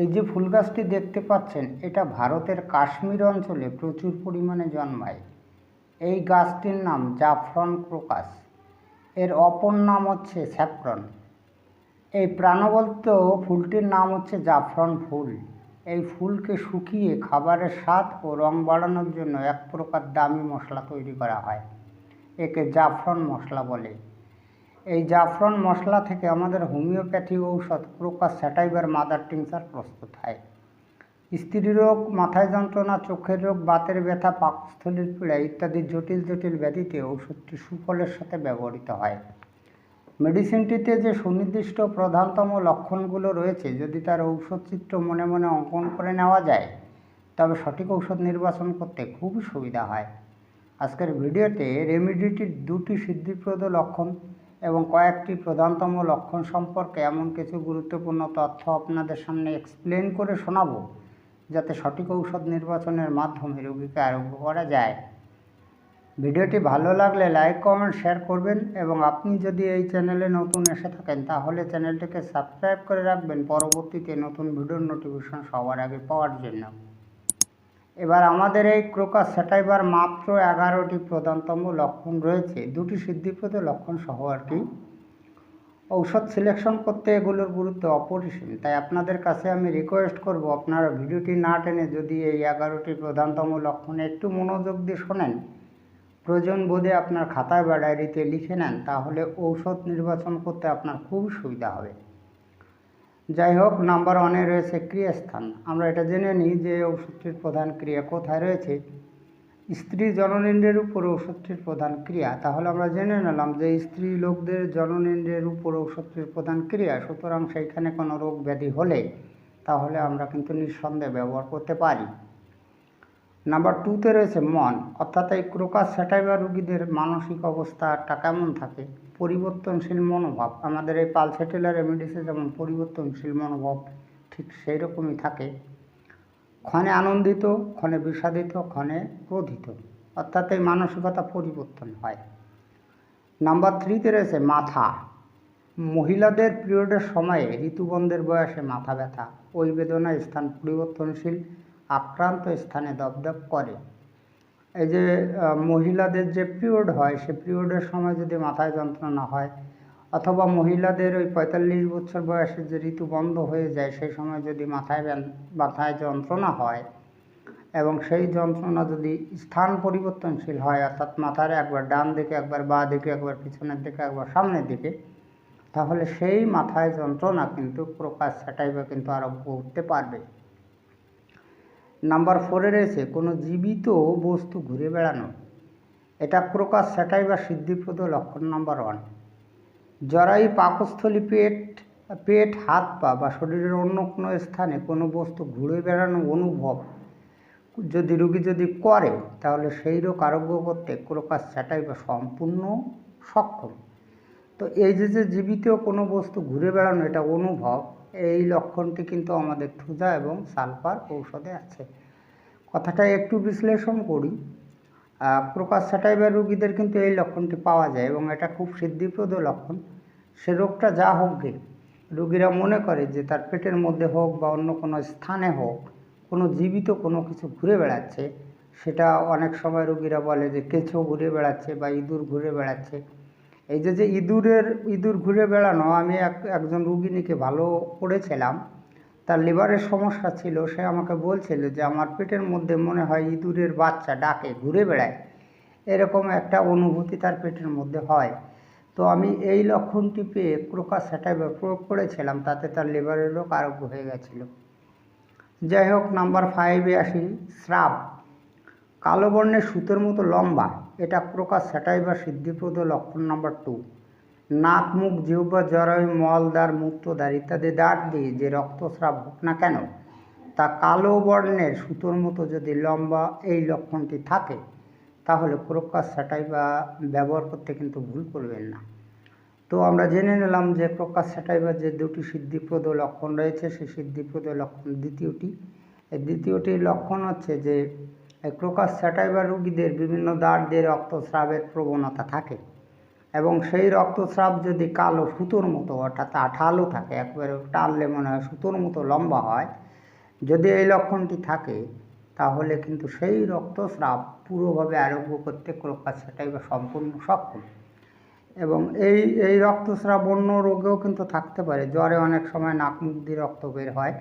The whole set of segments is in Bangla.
এই যে ফুল গাছটি দেখতে পাচ্ছেন, এটা ভারতের কাশ্মীর অঞ্চলে প্রচুর পরিমাণে জন্মায়। এই গাছটির নাম জাফরন ক্রোকাস। এর অপর নাম হচ্ছে স্যাফরন। এই প্রাণবন্ত ফুলটির নাম হচ্ছে জাফরন ফুল। এই ফুলকে শুকিয়ে খাবারের স্বাদ ও রং বাড়ানোর জন্য এক প্রকার দামি মশলা তৈরি করা হয়। একে জাফরন মশলা বলে। এই জাফরন মশলা থেকে আমাদের হোমিওপ্যাথি ঔষধ ক্রোকাস স্যাটাইভার মাদার টিংচার প্রস্তুত হয়। স্ত্রী রোগ, মাথায় যন্ত্রণা, চোখের রোগ, বাতের ব্যথা, পাকস্থলীর পীড়া ইত্যাদি জটিল জটিল ব্যাধিতে ওষুধটি সুফলের সাথে ব্যবহৃত হয়। মেডিসিনটিতে যে সুনির্দিষ্ট প্রধানতম লক্ষণগুলো রয়েছে, যদি তার ঔষধ চিত্র মনে মনে অঙ্কন করে নেওয়া যায়, তবে সঠিক ঔষধ নির্বাচন করতে খুবই সুবিধা হয়। আজকের ভিডিওতে রেমিডিটির দুটি সিদ্ধিপ্রদ লক্ষণ এবং কয়েকটি প্রধানতম লক্ষণ সম্পর্কে এমন কিছু গুরুত্বপূর্ণ তথ্য আপনাদের সামনে এক্সপ্লেন করে শোনাবো, যাতে সঠিক ঔষধ নির্বাচনের মাধ্যমে রোগীকে আরোগ্য করা যায়। ভিডিওটি ভালো লাগলে লাইক কমেন্ট শেয়ার করবেন এবং আপনি যদি এই চ্যানেলে নতুন এসে থাকেন, তাহলে চ্যানেলটিকে সাবস্ক্রাইব করে রাখবেন। পরবর্তীতে নতুন ভিডিওর নোটিফিকেশন সবার আগে পাওয়ার জন্য। এবার আমাদের এই ক্রোকাস স্যাটাইবার মাত্র এগারোটি প্রধানতম লক্ষণ রয়েছে, দুটি সিদ্ধিপ্রদ লক্ষণ সহ আর কি। ঔষধ সিলেকশন করতে এগুলোর গুরুত্ব অপরিসীম, তাই আপনাদের কাছে আমি রিকোয়েস্ট করব আপনারা ভিডিওটি না টেনে যদি এই এগারোটি প্রধানতম লক্ষণে একটু মনোযোগ দিয়ে শোনেন, প্রয়োজন বোধে আপনার খাতায় বা ডায়েরিতে লিখে নেন, তাহলে ঔষধ নির্বাচন করতে আপনার খুব সুবিধা হবে। যাই হোক, নাম্বার ওয়ানে রয়েছে ক্রিয়াস্থান। আমরা এটা জেনে নিই যে ওষুধটির প্রধান ক্রিয়া কোথায় রয়েছে। স্ত্রী জননেন্দ্রের উপর ওষুধটির প্রধান ক্রিয়া। তাহলে আমরা জেনে নিলাম যে স্ত্রী লোকদের জননেন্দ্রের উপর ওষুধটির প্রধান ক্রিয়া, সুতরাং সেইখানে কোনো রোগ ব্যাধি হলে তাহলে আমরা কিন্তু নিঃসন্দেহে ব্যবহার করতে পারি। নাম্বার টুতে রয়েছে মন। অর্থাৎ এই ক্রোকাস স্যাটাইভার রুগীদের মানসিক অবস্থাটা কেমন থাকে? পরিবর্তনশীল মনোভাব। আমাদের এই পালসেটেলার রেমিডিসে যেমন পরিবর্তনশীল মনোভাব ঠিক সেই রকমই থাকে। ক্ষণে আনন্দিত, ক্ষণে বিষাদিত, ক্ষণে ক্রোধিত। অর্থাৎ এই মানসিকতা পরিবর্তন হয়। নাম্বার থ্রিতে রয়েছে মাথা। মহিলাদের পিরিয়ডের সময়ে ঋতুবন্ধের বয়সে মাথা ব্যথা। ওই বেদনা স্থান পরিবর্তনশীল, আক্রান্ত স্থানে দপদপ করে। এই যে মহিলাদের যে পিরিয়ড হয়, সে পিরিয়ডের সময় যদি মাথায় যন্ত্রণা হয়, অথবা মহিলাদের ওই পঁয়তাল্লিশ বছর বয়সে যে ঋতু বন্ধ হয়ে যায়, সেই সময় যদি মাথায় মাথায় যন্ত্রণা হয় এবং সেই যন্ত্রণা যদি স্থান পরিবর্তনশীল হয়, অর্থাৎ মাথার একবার ডান দিকে, একবার বাঁ দিকে, একবার পিছনের দিকে, একবার সামনের দিকে, তাহলে সেই মাথায় যন্ত্রণা কিন্তু প্রকাশ সেটাইবে কিন্তু আরোগ্য করতে পারবে। নাম্বার ফোরে রয়েছে, কোনো জীবিত বস্তু ঘুরে বেড়ানো। এটা প্রকাশ সেটাই বা সিদ্ধিপ্রদ লক্ষণ নাম্বার ওয়ান। জরায়ু পাকস্থলী পেট পেট, হাত, পা বা শরীরের অন্য কোনো স্থানে কোনো বস্তু ঘুরে বেড়ানো অনুভব যদি রুগী যদি করে, তাহলে সেই রোগ আরোগ্য করতে ক্রোকাস সেটাই বা সম্পূর্ণ সক্ষম। তো এই যে যে জীবিত কোনো বস্তু ঘুরে বেড়ানো, এটা অনুভব এই লক্ষণটি কিন্তু আমাদের থুজা এবং সালফার ঔষধে আছে। কথাটা একটু বিশ্লেষণ করি। প্রকাশ স্যাটাইভার রুগীদের কিন্তু এই লক্ষণটি পাওয়া যায় এবং এটা খুব সিদ্ধিপ্রদ লক্ষণ। সে রোগটা যা হোক গে, রুগীরা মনে করে যে তার পেটের মধ্যে হোক বা অন্য কোনো স্থানে হোক, কোনো জীবিত কোনো কিছু ঘুরে বেড়াচ্ছে, সেটা অনেক সময় রুগীরা বলে যে কেঁচো ঘুরে বেড়াচ্ছে বা ইঁদুর ঘুরে বেড়াচ্ছে। এই যে যে ইঁদুরের, ইঁদুর ঘুরে বেড়ানো, আমি এক, একজন রুগিনীকে ভালো করেছিলাম। তার লিভারের সমস্যা ছিল, সে আমাকে বলছিল যে, আমার পেটের মধ্যে মনে হয় ইঁদুরের বাচ্চা ডাকে, ঘুরে বেড়ায়। এরকম একটা অনুভূতি তার পেটের মধ্যে হয়। তো আমি এই লক্ষণটি পেয়ে ক্রোকাস সেটাই প্রয়োগ করেছিলাম, তাতে তার লিভারের রোগ আরোগ্য হয়ে গেছিল। যাই হোক, নাম্বার ফাইভে আসি, স্রাব। কালো বর্ণের সুতোর মতো লম্বা। এটা প্রকাশ সেটাই বা সিদ্ধিপ্রদ লক্ষণ নাম্বার টু নাক, মুখ, জিহ্বা জরায়ু মলদার মূত্রদ্বার ইত্যাদি দাঁত দিয়ে যে রক্তস্রাব হোক না কেন, তা কালো বর্ণের সুতোর মতো যদি লম্বা এই লক্ষণটি থাকে, তাহলে প্রকাশ সেটাই বা ব্যবহার করতে কিন্তু ভুল করবেন না। তো আমরা জেনে নিলাম যে প্রকাশ সেটাইবার যে দুটি সিদ্ধিপ্রদ লক্ষণ রয়েছে, সেই সিদ্ধিপ্রদ লক্ষণ দ্বিতীয়টি। এই দ্বিতীয়টির লক্ষণ হচ্ছে যে প্রকাশ সেটাইবার রুগীদের বিভিন্ন দাঁত দিয়ে রক্তস্রাবের প্রবণতা থাকে এবং সেই রক্তস্রাব যদি কালো সুতোর মতো, অর্থাৎ আঠালো থাকে, একবারে টানলে মনে হয় সুতোর মতো লম্বা হয়, যদি এই লক্ষণটি থাকে, তাহলে কিন্তু সেই রক্তস্রাব পুরোভাবে আরোগ্য করতে ক্রোকাস সেটাই বা সম্পূর্ণ সক্ষম। এবং এই এই রক্তস্রাব অন্য রোগেও কিন্তু থাকতে পারে। জ্বরে অনেক সময় নাক মুখ দিয়ে রক্ত বের হয়।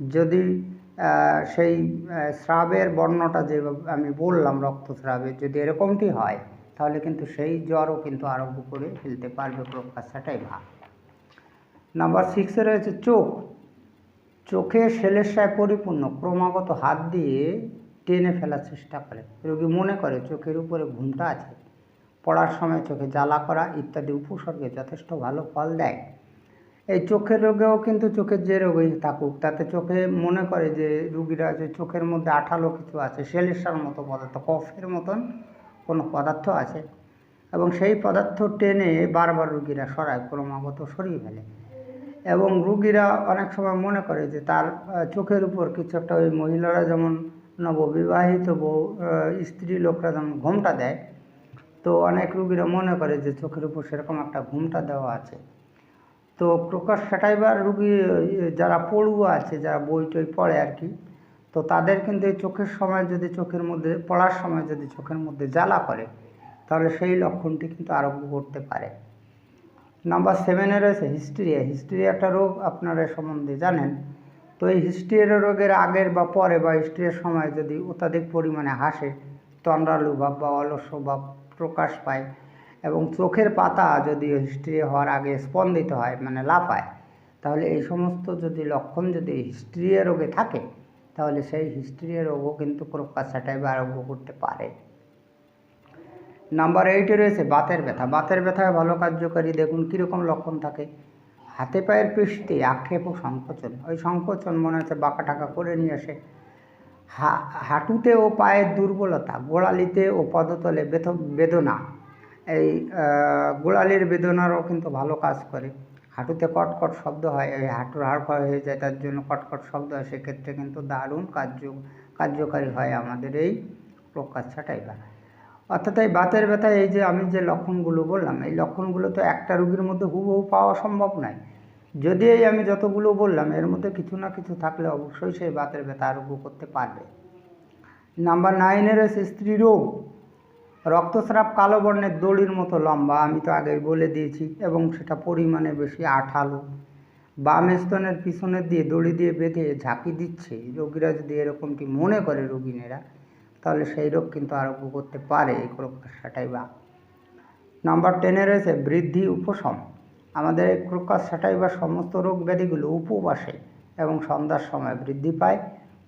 যদি সেই স্রাবের বর্ণটা যে আমি বললাম রক্তস্রাবের যদি এরকমটি হয়, তাহলে কিন্তু সেই জ্বরও কিন্তু আরোগ্য করে ফেলতে পারবে ক্রোকাস সেটাই ভাব। নাম্বার সিক্সে রয়েছে চোখ। চোখে সেলেসায় পরিপূর্ণ, ক্রমাগত হাত দিয়ে টেনে ফেলার চেষ্টা করে। রোগী মনে করে চোখের উপরে ঘুমটা আছে। পড়ার সময় চোখে জ্বালা করা ইত্যাদি উপসর্গে যথেষ্ট ভালো ফল দেয়। এই চোখের রোগেও কিন্তু চোখের যে রোগই থাকুক, তাতে চোখে মনে করে যে রুগীরা যে চোখের মধ্যে আঠালো কিছু আছে, সেলেসার মতো পদার্থ, কফের মতন কোনো পদার্থ আছে এবং সেই পদার্থ টেনে বারবার রুগীরা সরায়, ক্রমাগত সরিয়ে ফেলে। এবং রুগীরা অনেক সময় মনে করে যে তার চোখের উপর কিছু একটা ওই মহিলারা যেমন নববিবাহিত বউ স্ত্রী লোকরা যেমন ঘোমটা দেয়, তো অনেক রুগীরা মনে করে যে চোখের উপর সেরকম একটা ঘুমটা দেওয়া আছে। তো প্রকাশ সেটাইবার রুগী যারা পড়ুয়া আছে, যারা বই টই পড়ে আর কি, তো তাদের কিন্তু এই চোখের সময় যদি চোখের মধ্যে, পড়ার সময় যদি চোখের মধ্যে জ্বালা করে, তাহলে সেই লক্ষণটি কিন্তু আরোগ্য করতে পারে। নাম্বার সেভেনে রয়েছে হিস্ট্রিয়া। হিস্ট্রিয়া একটা রোগ, আপনারা সম্বন্ধে জানেন। তো এই হিস্ট্রিয়া রোগের আগের বা পরে বা হিস্ট্রিয়ার সময় যদি অত্যাধিক পরিমাণে হাসে, তন্দ্রালু ভাব বা অলস্য প্রকাশ পায় এবং চোখের পাতা যদি হিস্ট্রি হওয়ার আগে স্পন্দিত হয় মানে লাফায়, তাহলে এই সমস্ত যদি লক্ষণ যদি হিস্ট্রিয়া রোগে থাকে, তাহলে সেই হিস্ট্রিয়া রোগও কিন্তু প্রকাশ সেটাই বা আরোগ্য করতে পারে। নাম্বার এইটে রয়েছে বাতের ব্যথা। বাতের ব্যথায় ভালো কার্যকারী দেখুন, কীরকম লক্ষণ থাকে? হাতে পায়ের পৃষ্ঠে আক্ষেপ ও সংকোচন। ওই সংকোচন মনে হচ্ছে বাঁকা টাকা করে নিয়ে আসে। হা, হাঁটুতে ও পায়ের দুর্বলতা, গোড়ালিতে ও পদতলে বেদনা এই গোড়ালির বেদনারও কিন্তু ভালো কাজ করে। হাঁটুতে কটকট শব্দ হয়, এই হাঁটুর হাড় ক্ষয় হয়ে যায়, তার জন্য কটকট শব্দ হয়, সেক্ষেত্রে কিন্তু দারুণ কার্য, কার্যকারী হয় আমাদের এই প্রকাশ ছাটাই অর্থাৎ এই বাতের ব্যথা এই যে আমি যে লক্ষণগুলো বললাম, এই লক্ষণগুলো তো একটা রুগীর মধ্যে হুবহু পাওয়া সম্ভব নয়। যদি এই আমি যতগুলো বললাম, এর মধ্যে কিছু না কিছু থাকলে অবশ্যই সেই বাতের ব্যথা আরোগ্য করতে পারবে। নাম্বার নাইনে রয়েছে স্ত্রী রোগ। রক্তস্রাব কালো বর্ণের দড়ির মতো লম্বা, আমি তো আগেই বলে দিয়েছি, এবং সেটা পরিমাণে বেশি আঠালো। বাম স্তনের পিছনের দিয়ে দড়ি দিয়ে বেঁধে ঝাঁকি দিচ্ছে। রোগীরা যদি এরকমটি মনে করে রোগিনেরা তাহলে সেই রোগ কিন্তু আরোগ্য করতে পারে, এই ক্রোকাসাটাই বা। নাম্বার টেনে রয়েছে, বৃদ্ধি উপশম। আমাদের এই ক্রোকাস সাটাই বা সমস্ত রোগ ব্যাধিগুলো উপবাসে এবং সন্ধ্যার সময় বৃদ্ধি পায়।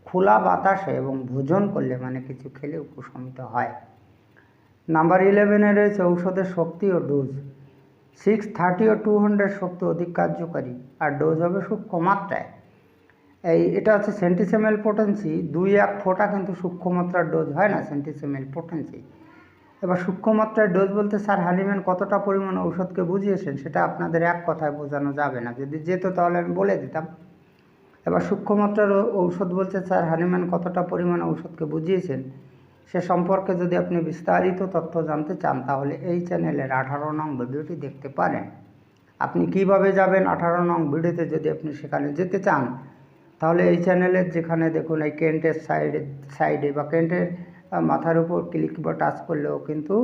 খোলা বাতাসে এবং ভোজন করলে মানে কিছু খেলে উপশমিত হয়। নাম্বার ইলেভেনে রয়েছে ঔষধের শক্তি ও ডোজ। সিক্স থার্টি ও টু হান্ড্রেড শক্তি অধিক কার্যকারী, আর ডোজ হবে সূক্ষ্ম মাত্রায়। এই, এটা হচ্ছে সেন্টিসেমেল পোটেন্সি। দুই এক ফোঁটা কিন্তু সূক্ষ্ম মাত্রার ডোজ হয় না, সেন্টিসেমেল পোটেন্সি। এবার সূক্ষ্ম মাত্রার ডোজ বলতে স্যার হানিম্যান কতটা পরিমাণ ঔষধকে বুঝিয়েছেন, সেটা আপনাদের এক কথায় বোঝানো যাবে না। যদি যেত তাহলে আমি বলে দিতাম। এবার সূক্ষ্ম মাত্রার ঔষধ বলতে স্যার হানিম্যান কতটা পরিমাণ ঔষধকে বুঝিয়েছেন সে সম্পর্কে যদি আপনি বিস্তারিত তথ্য জানতে চান, তাহলে এই চ্যানেলের আঠারো নং ভিডিওটি দেখতে পারেন। আপনি কীভাবে যাবেন আঠারো নং ভিডিওতে যদি আপনি সেখানে যেতে চান, তাহলে এই চ্যানেলের যেখানে দেখুন, এই কেন্টের সাইডে সাইডে বা কেন্টের মাথার উপর ক্লিক বা টাচ করলেও কিন্তু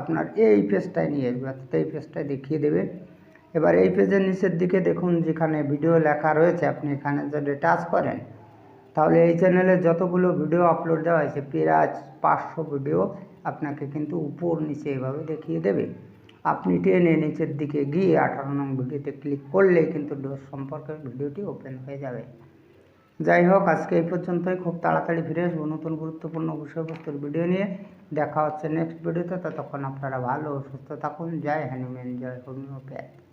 আপনার এই পেজটায় নিয়ে আসবে। অর্থাৎ এই পেজটায় দেখিয়ে দেবে। এবার এই পেজের নিচের দিকে দেখুন, যেখানে ভিডিও লেখা রয়েছে, আপনি এখানে যদি টাচ করেন তাহলে এই চ্যানেলে যতগুলো ভিডিও আপলোড দেওয়া হয়েছে, প্রায় পাঁচশো ভিডিও আপনাকে কিন্তু উপর নিচে এভাবে দেখিয়ে দেবে। আপনি টেনে নিচের দিকে গিয়ে আঠারো নং ভিডিওতে ক্লিক করলেই কিন্তু ডোজ সম্পর্কে ভিডিওটি ওপেন হয়ে যাবে। যাই হোক, আজকে এই পর্যন্তই। খুব তাড়াতাড়ি ফিরে আসব নতুন গুরুত্বপূর্ণ বিষয়বস্তুর ভিডিও নিয়ে। দেখা হচ্ছে নেক্সট ভিডিওতে ততক্ষণ আপনারা ভালো সুস্থ থাকুন। জয় হ্যানুম্যান জয় হোমিওপ্যাথ।